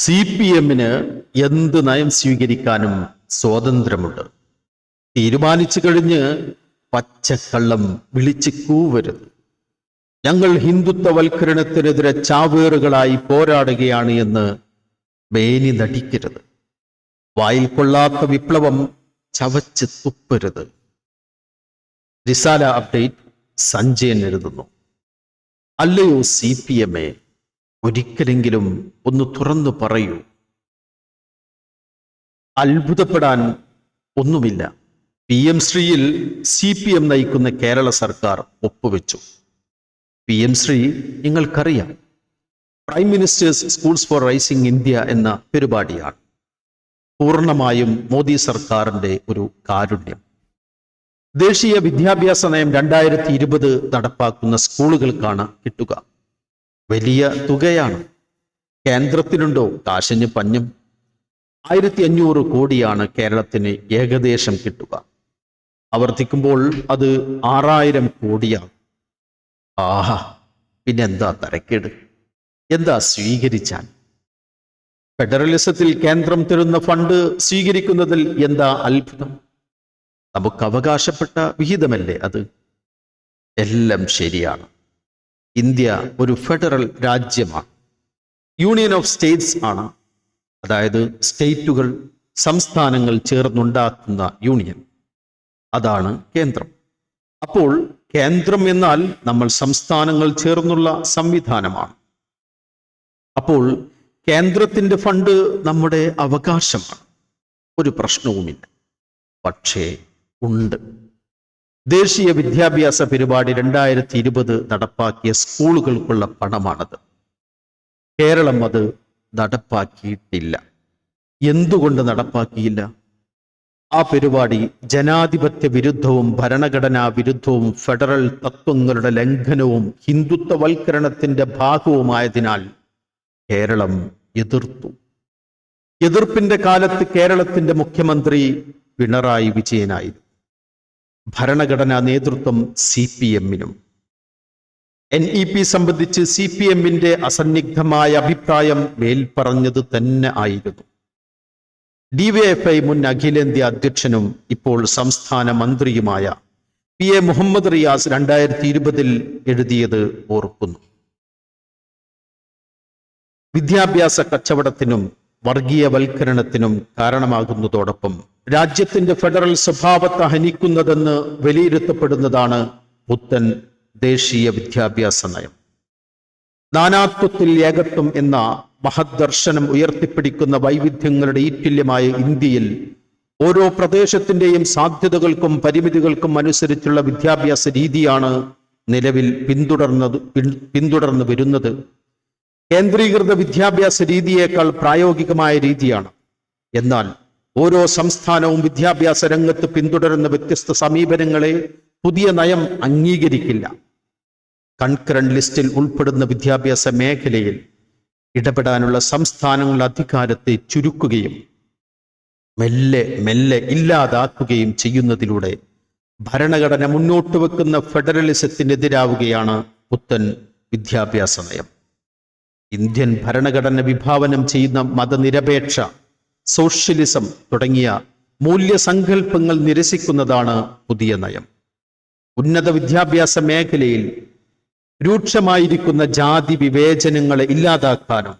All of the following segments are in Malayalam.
സി പി എമ്മിന് എന്ത് നയം സ്വീകരിക്കാനും സ്വാതന്ത്ര്യമുണ്ട്. തീരുമാനിച്ചു കഴിഞ്ഞ് പച്ചക്കള്ളം വിളിച്ച് കൂവരുത്. ഞങ്ങൾ ഹിന്ദുത്വവൽക്കരണത്തിനെതിരെ ചാവേറുകളായി പോരാടുകയാണ് എന്ന് മേനി നടിക്കരുത്. വായിൽ കൊള്ളാത്ത വിപ്ലവം ചവച്ച് തുപ്പരുത്. റിസാല അപ്ഡേറ്റ് സഞ്ജയൻ എഴുതുന്നു. അല്ലയോ സി പി എമ്മെ ഒരിക്കലെങ്കിലും ഒന്ന് തുറന്നു പറയൂ. അത്ഭുതപ്പെടാൻ ഒന്നുമില്ല. പി എം ശ്രീയിൽ സി പി എം നയിക്കുന്ന കേരള സർക്കാർ ഒപ്പുവെച്ചു. പി എം ശ്രീ നിങ്ങൾക്കറിയാം. Prime minister's schools for rising India എന്ന പരിപാടിയാണ്. പൂർണമായും മോദി സർക്കാരിന്റെ ഒരു കാരുണ്യം. ദേശീയ വിദ്യാഭ്യാസ നയം രണ്ടായിരത്തി നടപ്പാക്കുന്ന സ്കൂളുകൾക്കാണ് കിട്ടുക. വലിയ തുകയാണ്. കേന്ദ്രത്തിനുണ്ടോ കാശിന് പഞ്ഞും? ആയിരത്തി അഞ്ഞൂറ് കോടിയാണ് കേരളത്തിന് ഏകദേശം കിട്ടുക. ആവർത്തിക്കുമ്പോൾ അത് ആറായിരം കോടിയാണ് ആഹാ പിന്നെന്താ തരക്കേട്? എന്താ സ്വീകരിച്ചാൽ ഫെഡറലിസത്തിൽ കേന്ദ്രം തരുന്ന ഫണ്ട് സ്വീകരിക്കുന്നതിൽ എന്താ അത്ഭുതം? നമുക്ക് അവകാശപ്പെട്ട വിഹിതമല്ലേ അത്? എല്ലാം ശരിയാണ്. ഇന്ത്യ ഒരു ഫെഡറൽ രാജ്യമാണ് യൂണിയൻ ഓഫ് സ്റ്റേറ്റ്സ് ആണ്. അതായത് സ്റ്റേറ്റുകൾ സംസ്ഥാനങ്ങൾ ചേർന്നുണ്ടാക്കുന്ന യൂണിയൻ. അതാണ് കേന്ദ്രം. അപ്പോൾ കേന്ദ്രം എന്നാൽ നമ്മൾ സംസ്ഥാനങ്ങൾ ചേർന്നുള്ള സംവിധാനമാണ്. അപ്പോൾ കേന്ദ്രത്തിന്റെ ഫണ്ട് നമ്മുടെ അവകാശമാണ്. ഒരു പ്രശ്നവുമില്ല. പക്ഷേ ഉണ്ട്. ദേശീയ വിദ്യാഭ്യാസ പരിപാടി രണ്ടായിരത്തി ഇരുപത് നടപ്പാക്കിയ സ്കൂളുകൾക്കുള്ള പണമാണത്. കേരളം അത് നടപ്പാക്കിയിട്ടില്ല. എന്തുകൊണ്ട് നടപ്പാക്കിയില്ല? ആ പരിപാടി ജനാധിപത്യ വിരുദ്ധവും ഭരണഘടനാ വിരുദ്ധവും ഫെഡറൽ തത്വങ്ങളുടെ ലംഘനവും ഹിന്ദുത്വവൽക്കരണത്തിന്റെ ഭാഗവുമായതിനാൽ കേരളം എതിർത്തു. എതിർപ്പിന്റെ കാലത്ത് കേരളത്തിന്റെ മുഖ്യമന്ത്രി പിണറായി വിജയനായിരുന്നു. ഭരണഘടനാ നേതൃത്വം സി പി എമ്മിനും. എൻ ഇ പി സംബന്ധിച്ച് സി പി എമ്മിന്റെ അസന്നിഗ്ധമായ അഭിപ്രായം മേൽപ്പറഞ്ഞത് തന്നെ ആയിരുന്നു. ഡിവൈഎഫ്ഐ മുൻ അഖിലേന്ത്യാ അധ്യക്ഷനും ഇപ്പോൾ സംസ്ഥാന മന്ത്രിയുമായ പി എ മുഹമ്മദ് റിയാസ് രണ്ടായിരത്തി ഇരുപതിൽ എഴുതിയത് ഓർക്കുന്നു. വിദ്യാഭ്യാസ കച്ചവടത്തിനും വർഗീയവൽക്കരണത്തിനും കാരണമാകുന്നതോടൊപ്പം രാജ്യത്തിന്റെ ഫെഡറൽ സ്വഭാവത്തെ ഹനിക്കുന്നതെന്ന് വിലയിരുത്തപ്പെടുന്നതാണ് പുത്തൻ ദേശീയ വിദ്യാഭ്യാസ നയം. നാനാത്വത്തിൽ ഏകത്വം എന്ന മഹദ്ദർശനം ഉയർത്തിപ്പിടിക്കുന്ന വൈവിധ്യങ്ങളുടെ ഈറ്റില്യമായ ഇന്ത്യയിൽ ഓരോ പ്രദേശത്തിന്റെയും സാധ്യതകൾക്കും പരിമിതികൾക്കും അനുസരിച്ചുള്ള വിദ്യാഭ്യാസ രീതിയാണ് നിലവിൽ പിന്തുടർന്നത് പിന്തുടർന്നു വരുന്നത്. കേന്ദ്രീകൃത വിദ്യാഭ്യാസ രീതിയേക്കാൾ പ്രായോഗികമായ രീതിയാണ്. എന്നാൽ ഓരോ സംസ്ഥാനവും വിദ്യാഭ്യാസ രംഗത്ത് പിന്തുടരുന്ന വ്യത്യസ്ത സമീപനങ്ങളെ പുതിയ നയം അംഗീകരിക്കില്ല. കൺകറന്റ് ലിസ്റ്റിൽ ഉൾപ്പെടുന്ന വിദ്യാഭ്യാസ മേഖലയിൽ ഇടപെടാനുള്ള സംസ്ഥാനങ്ങളുടെ അധികാരത്തെ ചുരുക്കുകയും മെല്ലെ മെല്ലെ ഇല്ലാതാക്കുകയും ചെയ്യുന്നതിലൂടെ ഭരണഘടന മുന്നോട്ട് വെക്കുന്ന ഫെഡറലിസത്തിനെതിരാവുകയാണ് പുത്തൻ വിദ്യാഭ്യാസ നയം. ഇന്ത്യൻ ഭരണഘടന വിഭാവനം ചെയ്യുന്ന മതനിരപേക്ഷ സോഷ്യലിസം തുടങ്ങിയ മൂല്യസങ്കല്പങ്ങൾ നിരസിക്കുന്നതാണ് പുതിയ നയം. ഉന്നത വിദ്യാഭ്യാസ മേഖലയിൽ രൂക്ഷമായിരിക്കുന്ന ജാതി വിവേചനങ്ങളെ ഇല്ലാതാക്കാനും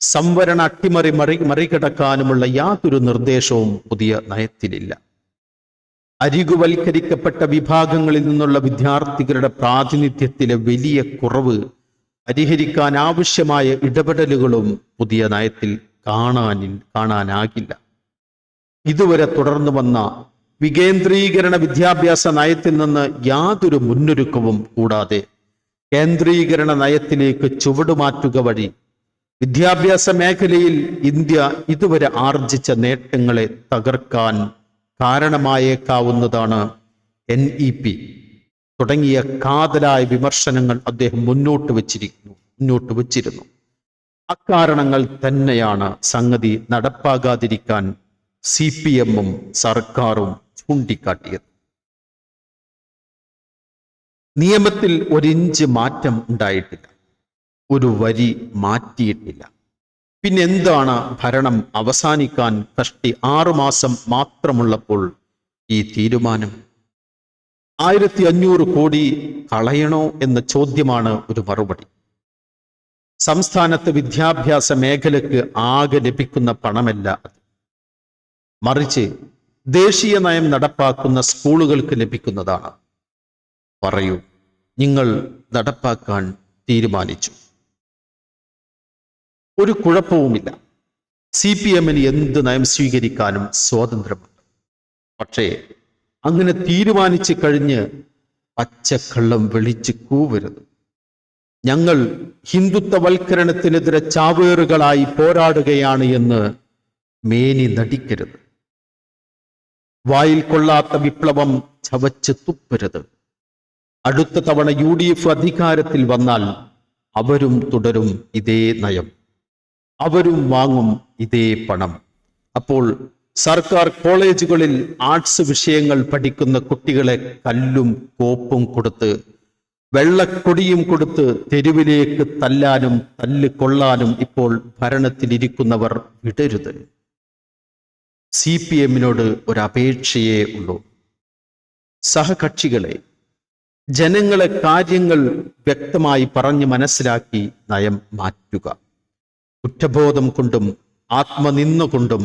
സംവരണ അട്ടിമറി മറി മറികടക്കാനുമുള്ള യാതൊരു നിർദ്ദേശവും പുതിയ നയത്തിലില്ല. അരികുവൽക്കരിക്കപ്പെട്ട വിഭാഗങ്ങളിൽ നിന്നുള്ള വിദ്യാർത്ഥികളുടെ പ്രാതിനിധ്യത്തിലെ വലിയ കുറവ് പരിഹരിക്കാൻ ആവശ്യമായ ഇടപെടലുകളും പുതിയ നയത്തിൽ കാണാനിൽ കാണാനാകില്ല. ഇതുവരെ തുടർന്നു വന്ന വികേന്ദ്രീകരണ വിദ്യാഭ്യാസ നയത്തിൽ നിന്ന് യാതൊരു മുന്നൊരുക്കവും കൂടാതെ കേന്ദ്രീകരണ നയത്തിലേക്ക് ചുവടുമാറ്റുക വഴി വിദ്യാഭ്യാസ മേഖലയിൽ ഇന്ത്യ ഇതുവരെ ആർജിച്ച നേട്ടങ്ങളെ തകർക്കാൻ കാരണമായേക്കാവുന്നതാണ് എൻ ഇ പി. തുടങ്ങിയ കാതലായ വിമർശനങ്ങൾ അദ്ദേഹം മുന്നോട്ട് വച്ചിരിക്കുന്നു മുന്നോട്ട് വച്ചിരുന്നു. അക്കാരണങ്ങൾ തന്നെയാണ് സംഗതി നടപ്പാകാതിരിക്കാൻ സി പി എമ്മും സർക്കാരും ചൂണ്ടിക്കാട്ടിയത്. നിയമത്തിൽ ഒരിഞ്ച് മാറ്റം ഉണ്ടായിട്ടില്ല. ഒരു വരി മാറ്റിയിട്ടില്ല. പിന്നെന്താണ് ഭരണം അവസാനിക്കാൻ കഷ്ടി ആറുമാസം മാത്രമുള്ളപ്പോൾ ഈ തീരുമാനം? ആയിരത്തി അഞ്ഞൂറ് കോടി കളയണോ എന്ന ചോദ്യമാണ് ഒരു മറുപടി. സംസ്ഥാനത്ത് വിദ്യാഭ്യാസ മേഖലയ്ക്ക് ആകെ ലഭിക്കുന്ന പണമല്ല അത്. മറിച്ച് ദേശീയ നയം നടപ്പാക്കുന്ന സ്കൂളുകൾക്ക് ലഭിക്കുന്നതാണ്. പറയൂ നിങ്ങൾ നടപ്പാക്കാൻ തീരുമാനിച്ചു. ഒരു കുഴപ്പവുമില്ല. സി പി എമ്മിന് എന്ത് നയം സ്വീകരിക്കാനും സ്വാതന്ത്ര്യമുണ്ട്. പക്ഷേ അങ്ങനെ തീരുമാനിച്ചു കഴിഞ്ഞ് പച്ചക്കള്ളം വിളിച്ചു കൂവരുത്. ഞങ്ങൾ ഹിന്ദുത്വവൽക്കരണത്തിനെതിരെ ചാവേറുകളായി പോരാടുകയാണ് എന്ന് മേനി നടിക്കരുത്. വായിൽ കൊള്ളാത്ത വിപ്ലവം ചവച്ച് തുപ്പരുത്. അടുത്ത തവണ യു ഡി എഫ് അധികാരത്തിൽ വന്നാൽ അവരും തുടരും ഇതേ നയം. അവരും വാങ്ങും ഇതേ പണം. അപ്പോൾ സർക്കാർ കോളേജുകളിൽ ആർട്സ് വിഷയങ്ങൾ പഠിക്കുന്ന കുട്ടികളെ കല്ലും കോപ്പും കൊടുത്ത് വെള്ളക്കൊടിയും കൊടുത്ത് തെരുവിലേക്ക് തല്ലാനും തല്ല് കൊള്ളാനും ഇപ്പോൾ ഭരണത്തിലിരിക്കുന്നവർ വിടരുത്. സി പി എമ്മിനോട് ഒരപേക്ഷയേ ഉള്ളൂ. സഹകക്ഷികളെ ജനങ്ങളെ കാര്യങ്ങൾ വ്യക്തമായി പറഞ്ഞ് മനസ്സിലാക്കി നയം മാറ്റുക. കുറ്റബോധം കൊണ്ടും ആത്മനിന്ന കൊണ്ടും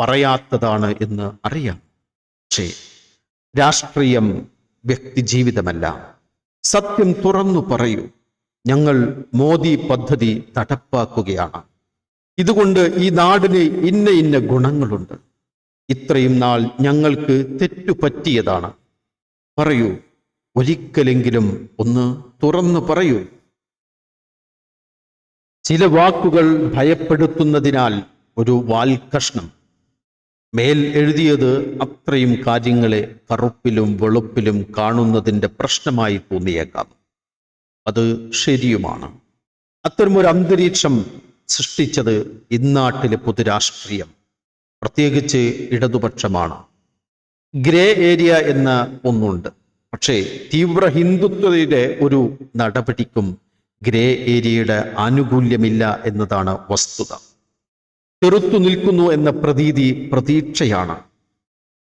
പറയാത്തതാണ് എന്ന് അറിയാം. പക്ഷേ രാഷ്ട്രീയം വ്യക്തിജീവിതമല്ല സത്യം തുറന്നു പറയൂ. ഞങ്ങൾ മോദി പദ്ധതി നടപ്പാക്കുകയാണ്. ഇതുകൊണ്ട് ഈ നാടിന് ഇന്ന ഇന്ന ഗുണങ്ങളുണ്ട്. ഇത്രയും നാൾ ഞങ്ങൾക്ക് തെറ്റുപറ്റിയതാണ് പറയൂ ഒരിക്കലെങ്കിലും ഒന്ന് തുറന്നു പറയൂ. ചില വാക്കുകൾ ഭയപ്പെടുത്തുന്നതിനാൽ ഒരു വാൽക്കഷ്ണം. മേൽ എഴുതിയത് അത്രയും കാര്യങ്ങളെ കറുപ്പിലും വെളുപ്പിലും കാണുന്നതിന്റെ പ്രശ്നമായി തോന്നിയേക്കാം. അത് ശരിയുമാണ്. അത്തരമൊരു അന്തരീക്ഷം സൃഷ്ടിച്ചത് ഇന്നാട്ടിലെ പൊതുരാഷ്ട്രീയം പ്രത്യേകിച്ച് ഇടതുപക്ഷമാണ്. ഗ്രേ ഏരിയ എന്ന ഒന്നുണ്ട്. പക്ഷേ തീവ്ര ഹിന്ദുത്വയുടെ ഒരു നടപടിക്കും ഗ്രേ ഏരിയയുടെ ആനുകൂല്യമില്ല എന്നതാണ് വസ്തുത. ചെറുത്തു നിൽക്കുന്നു എന്ന പ്രതീതി പ്രതീക്ഷയാണ്.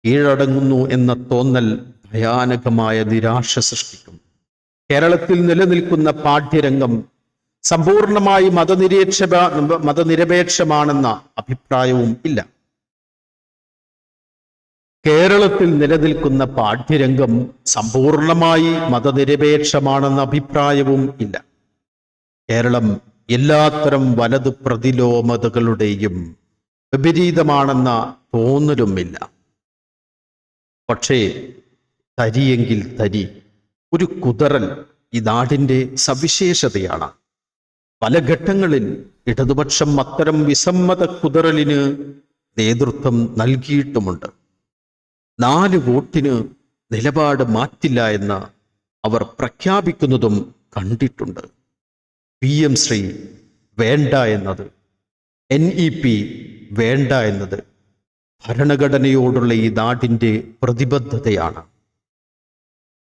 കീഴടങ്ങുന്നു എന്ന തോന്നൽ ഭയാനകമായ നിരാശ സൃഷ്ടിക്കും. കേരളത്തിൽ നിലനിൽക്കുന്ന പാഠ്യരംഗം സമ്പൂർണമായി മതനിരീക്ഷ മതനിരപേക്ഷമാണെന്ന അഭിപ്രായവും ഇല്ല. കേരളത്തിൽ നിലനിൽക്കുന്ന പാഠ്യരംഗം സമ്പൂർണമായി മതനിരപേക്ഷമാണെന്ന അഭിപ്രായവും ഇല്ല. കേരളം എല്ലാത്തരം വലത് പ്രതിലോമതകളുടെയും വിപരീതമാണെന്ന തോന്നലുമില്ല. പക്ഷേ തരിയെങ്കിൽ തരി ഒരു കുതറൽ ഈ നാടിന്റെ സവിശേഷതയാണ്. പല ഘട്ടങ്ങളിൽ ഇടതുപക്ഷം അത്തരം വിസമ്മത കുതറലിന് നേതൃത്വം നൽകിയിട്ടുമുണ്ട്. നാല് വോട്ടിന് നിലപാട് മാറ്റില്ല എന്ന് അവർ പ്രഖ്യാപിക്കുന്നതും കണ്ടിട്ടുണ്ട്. പി എം ശ്രീ വേണ്ട എന്നത് എൻ ഇ പി വേണ്ട എന്നത് ഭരണഘടനയോടുള്ള ഈ നാടിന്റെ പ്രതിബദ്ധതയാണ്.